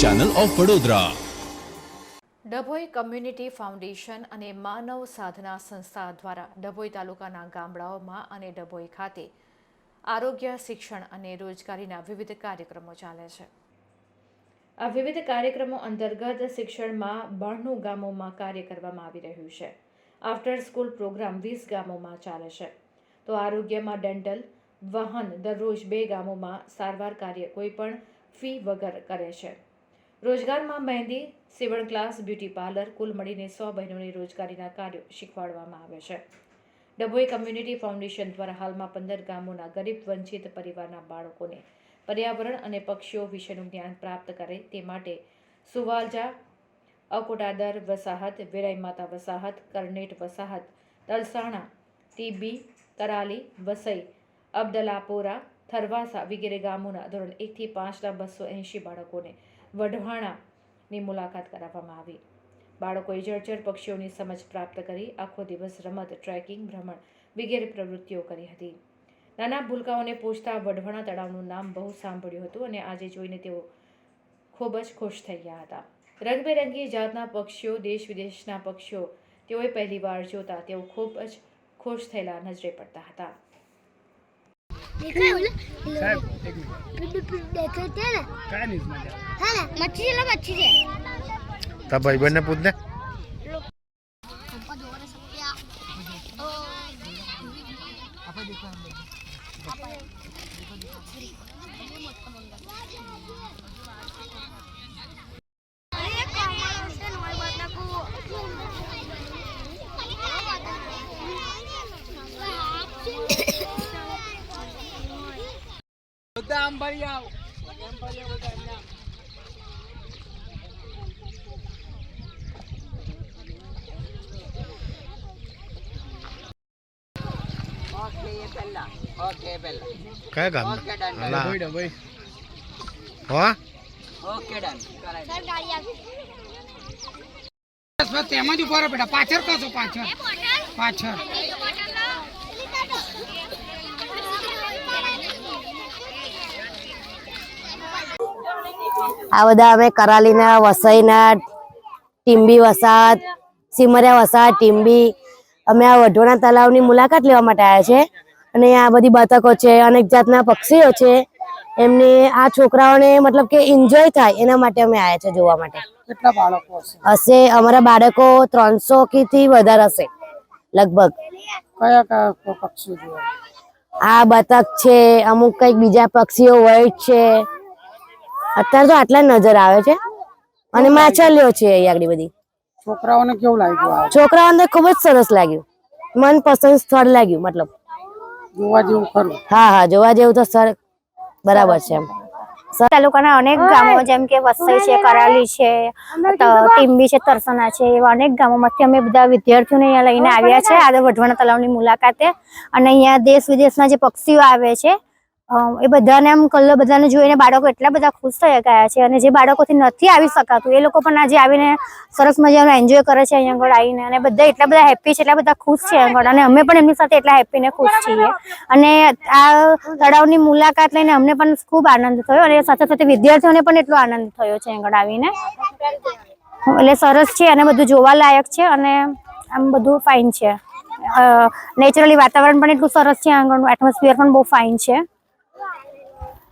Channel of Vadodara Dabhoi community foundation અને માનવ સાધના સંસ્થા દ્વારા ડભોઈ તાલુકાના ગામડાઓમાં અને ડભોઈ ખાતે આરોગ્ય, શિક્ષણ અને રોજગારીના વિવિધ કાર્યક્રમો ચાલે છે. આ વિવિધ કાર્યક્રમો અંતર્ગત શિક્ષણમાં બાણું ગામોમાં કાર્ય કરવામાં આવી રહ્યું છે. આફ્ટર સ્કૂલ પ્રોગ્રામ વીસ ગામોમાં ચાલે છે. તો આરોગ્યમાં ડેન્ટલ વાહન દરરોજ બે ગામોમાં સારવાર કાર્ય કોઈપણ ફી વગર કરે છે. રોજગારમાં મહેંદી, સીવણ ક્લાસ, બ્યુટી પાર્લર કુલ મળીને સો બહેનોને રોજગારીના કાર્યો શીખવાડવામાં આવે છે. ડભોઈ કમ્યુનિટી ફાઉન્ડેશન દ્વારા હાલમાં પંદર ગામોના ગરીબ, વંચિત પરિવારના બાળકોને પર્યાવરણ અને પક્ષીઓ વિશેનું જ્ઞાન પ્રાપ્ત કરે તે માટે સુવાલજા, અકોટાદર વસાહત, વેરાઈ માતા વસાહત, કરનેટ વસાહત, તલસાણા, ટીબી કરાલી વસઈ અબદલાપોરા, થરવાસા વગેરે ગામોના ધોરણ એકથી પાંચના બસો એંશી બાળકોને વઢવાણાની મુલાકાત કરાવવામાં આવી. બાળકોએ જળચર પક્ષીઓની સમજ પ્રાપ્ત કરી, આખો દિવસ રમત, ટ્રેકિંગ, ભ્રમણ વગેરે પ્રવૃત્તિઓ કરી હતી. નાના ભૂલકાઓને પૂછતા વઢવાણા તળાવનું નામ બહુ સાંભળ્યું હતું અને આજે જોઈને તેઓ ખૂબ જ ખુશ થઈ ગયા હતા. રંગબેરંગી જાતના પક્ષીઓ, દેશ વિદેશના પક્ષીઓ તેઓએ પહેલીવાર જોતા તેઓ ખૂબ જ ખુશ થયેલા નજરે પડતા હતા. સાહેબ એક મિનિટ. કાંઈ નહીં મજા મચ્છી લો મચ્છી છે. તા ભાઈબંધને પૂછ ને. બધા આંબાડી આવ. આંબાડી આવ બધા અહીંયા કયા ગામ ઓકે ડન સર ગાડી આવી. તેમાં જ ઊભા રહો બેટા. પાછળ કહો પાછળ. પાછળ. આ બધા અમે કરાલીના વસઈના ટીમ્બી વસાત સિમરિયા વસાત ટીમ્બી અમે આ વઢોણા તલાવની મુલાકાત લેવા માટે આવ્યા છે. અને આ બધી બતકો છે અનેક જાતના પક્ષીઓ છે. એમને આ છોકરાઓને મતલબ કે એન્જોય થાય એના માટે અમે આવ્યા છે જોવા માટે. કેટલા બાળકો હશે? અમારા બાળકો ત્રણસો થી વધારે હશે લગભગ. કયા કયા પક્ષીઓ આ બતક છે અમુક કંઈક બીજા પક્ષીઓ વ્હાઈટ છે. અત્યારે તો આટલા નજર આવે છે. અને માછલીઓ છે અહીં આગળ બધી. છોકરાઓને કેવું લાગ્યું છોકરાઓને ખૂબ જ સરસ લાગ્યું. મનપસંદ સ્થળ લાગ્યું મતલબ. જોવા જેવું ખરું. હા હા જોવા જેવું તો સર બરાબર છે એમ. તાલુકાના અનેક ગામો જેમ કે વસઈ છે કરાલી છે ટીમ્બી છે તરસના છે એવા અનેક ગામોમાંથી અમે બધા વિદ્યાર્થીઓને અહીંયા લઈને આવ્યા છે. આજે વઢવાણ તળાવની મુલાકાતે. અને અહીંયા દેશ વિદેશના જે પક્ષીઓ આવે છે એ બધાને આમ કલર બધાને જોઈને બાળકો એટલા બધા ખુશ થઈ ગયા છે અને જે બાળકોથી નથી આવી શકાતું, એ લોકો પણ આજે આવીને સરસ મજાનો એન્જોય કરે છે અહીંયા આગળ આવીને અને બધા એટલા બધા હેપી છે, એટલા બધા ખુશ છે આગળ અને અમે પણ એમની સાથે એટલા હેપી ખુશ છીએ. અને આ તળાવની મુલાકાત લઈને અમને પણ ખૂબ આનંદ થયો અને સાથે સાથે વિદ્યાર્થીઓને પણ એટલો આનંદ થયો છે આગળ આવીને. એટલે સરસ છે અને બધું જોવાલાયક છે અને આમ બધું ફાઇન છે. નેચરલી વાતાવરણ પણ એટલું સરસ છે આગળનું એટમોસ્ફિયર પણ બહુ ફાઇન છે.